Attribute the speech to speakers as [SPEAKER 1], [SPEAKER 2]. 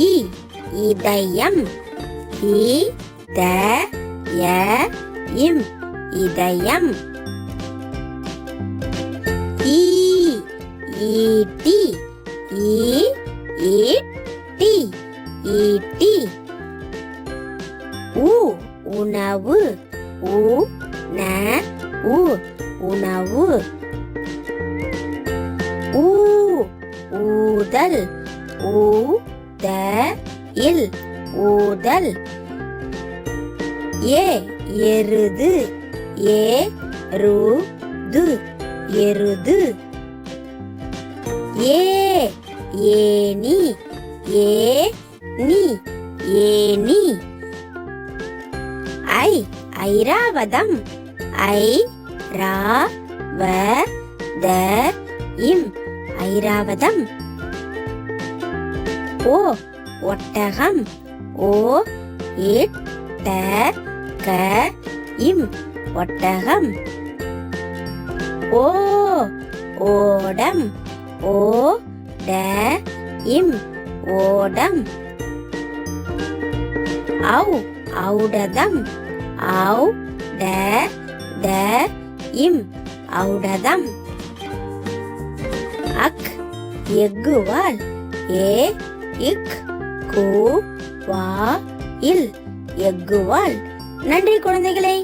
[SPEAKER 1] இ இதயம் இ த ய இம் இதயம். ஈ ஈட்டி ஈ ஈட்டி ஈட்டி உ உணவு உ ந உ உணவு. ஊ ஊதல் ஊ த இல் ஊதல். ஏ எருது. ஏ ரு து எருது. ஏ ஏனி ஏ நீ. ஏனி ஐ ஐராவதம். ஐ ரா வ த இம் ஐராவதம். ஓ ஒட்டகம். ஓ இட் ட க இம் ஒட்டகம். ஓ ஓடம். ஓ ட இம் ஓடம். ஔ ஔடதம். ஔ ட ட இம் ஔடதம். அக் எக்குவால் ஏ இக் கு வா இல் எக்குவால் நன்றி குழந்தைகளே.